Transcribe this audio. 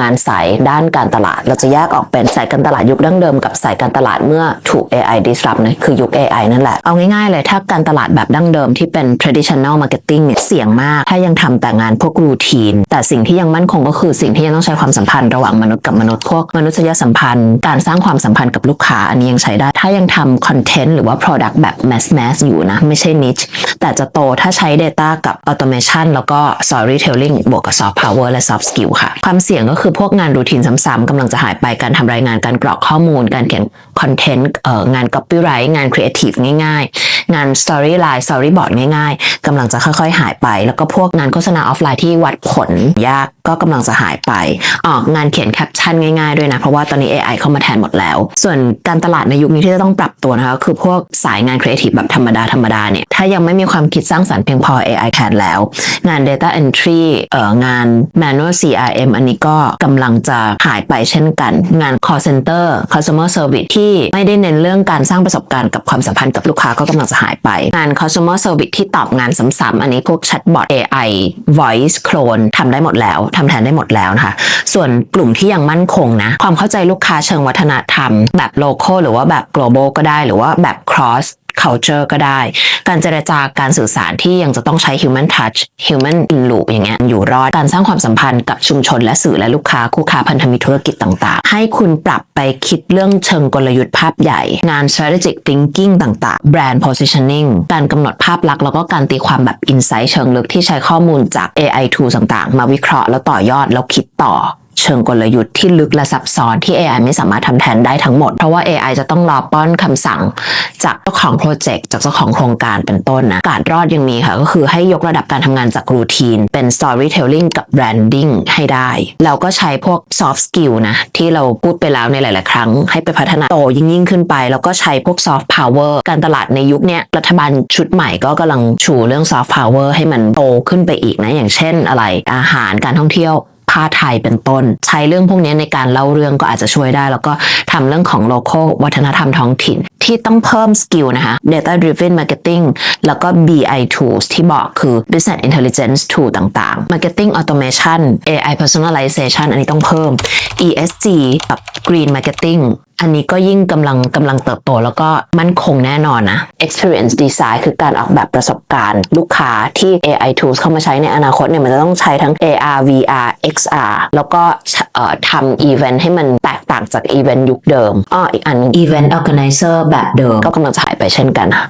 งานสายด้านการตลาด เราจะแยกออกเป็นสายการตลาดยุคดั้งเดิมกับสายการตลาดเมื่อถูก AI disrupt นะคือยุค AI นั่นแหละ เอาง่ายๆเลยถ้าการตลาดแบบดั้งเดิมที่เป็น traditional marketing เนี่ยเสี่ยงมาก ถ้ายังทำแต่งานพวกรูทีน แต่สิ่งที่ยังมั่นคงก็คือสิ่งที่ยังต้องใช้ความสัมพันธ์ระหว่างมนุษย์กับมนุษย์พวกมนุษยสัมพันธ์ การสร้างความสัมพันธ์กับลูกค้า อันนี้ยังใช้ได้ ถ้ายังทำคอนเทนต์หรือว่า product แบบ mass mass อยู่นะ ไม่ใช่ niche แต่จะโตถ้าใช้ data กับ automation แล้วก็ storytelling บวกกับ soft power และ soft skill ค่ะ ความเสี่ยงก็คือคือพวกงานรูทีนซ้ำๆกำลังจะหายไปการทำรายงานการกรอกข้อมูล การเขียนคอนเทนต์งาน copyright งาน creative ง่าย งาน storyline storyboard ง่ายๆกำลังจะค่อยๆ หายไป แล้วก็พวกงานโฆษณาออฟไลน์ที่วัดผลยากก็กำลังจะหายไป ออกงานเขียนแคปชั่นง่ายๆด้วยนะ เพราะว่าตอนนี้ AI เข้ามาแทนหมดแล้ว ส่วนการตลาดในยุคนี้ที่จะต้องปรับตัวนะคะ คือพวกสายงานครีเอทีฟแบบธรรมดาธรรมดาเนี่ย ถ้ายังไม่มีความคิดสร้างสรรค์เพียงพอ AI แทนแล้ว งาน Data Entry เอ่องาน Manual CRM อันนี้ก็กำลังจะหายไปเช่นกัน งาน Call Center Customer Service ที่ไม่ได้เน้นเรื่องการสร้างประสบการณ์กับความสัมพันธ์กับลูกค้าก็กำลังจะหายไป งาน Customer Service ที่ตอบงานซ้ำๆอันนี้พวก Chatbot AI Voice Clone ทำได้หมดแล้วทำแทนได้หมดแล้วนะคะ ส่วนกลุ่มที่ยังมั่นคงนะ ความเข้าใจลูกค้าเชิงวัฒนธรรม แบบ local หรือว่าแบบ global ก็ได้หรือว่าแบบ cross culture ก็ได้ การเจรจาการสื่อสารที่ยังจะต้องใช้ human touch human in loop อย่างเงี้ยอยู่รอดการสร้างความสัมพันธ์กับชุมชนและสื่อและลูกค้าคู่ค้าพันธมิตรธุรกิจต่างๆ ให้คุณปรับไปคิดเรื่องเชิงกลยุทธ์ภาพใหญ่ งาน strategic thinking ต่างๆ brand positioning การกำหนดภาพลักษณ์แล้วก็การตีความแบบ insight เชิงลึกที่ใช้ข้อมูลจาก AI tool ต่างๆ มาวิเคราะห์แล้วต่อยอดแล้วคิดต่อ เชิงกลยุทธ์ที่ลึกและซับซ้อนที่ AI ไม่สามารถทำแทนได้ทั้งหมด เพราะว่า AI จะต้องรอป้อนคำสั่ง จากเจ้าของโปรเจกต์จากเจ้าของโครงการเป็นต้นนะการรอดยังมีค่ะก็คือให้ยกระดับการทำงานจากรูทีน เป็น storytelling กับ branding ให้ได้ แล้วก็ใช้พวก soft skill นะ ที่เราพูดไปแล้วในหลาย ๆ ครั้ง ให้ไปพัฒนาโตยิ่งยิ่งขึ้นไป แล้วก็ใช้พวก soft power การตลาดในยุคนี้รัฐบาลชุดใหม่ก็กำลังชูเรื่อง soft power ให้มันโตขึ้นไปอีกนะอย่างเช่นอะไรอาหารการท่องเที่ยว ผ้าไทยเป็นต้น ใช้เรื่องพวกนี้ในการเล่าเรื่องก็อาจจะช่วยได้ แล้วก็ทำเรื่องของโลโก้วัฒนธรรมท้องถิ่น ที่ต้องเพิ่มสกิลนะคะ data driven marketing แล้วก็ BI tools ที่บอกคือ business intelligence tool ต่างๆ marketing automation AI personalization อันนี้ต้องเพิ่ม ESG กับ green marketing อันนี้ก็ยิ่งกำลังกำลังเติบโต แล้วก็มั่นคงแน่นอนนะ experience design คือการออกแบบประสบการณ์ ลูกค้าที่ AI tools เข้ามาใช้ในอนาคตเนี่ยมันจะต้องใช้ทั้ง AR VR XR แล้วก็เอ่อทำ event ให้มันแตกต่างจาก event ยุคเดิมอ้ออีกอันหนึง event organizer แบบเดิมก็กำลังจะหายไปเช่นกันค่ะ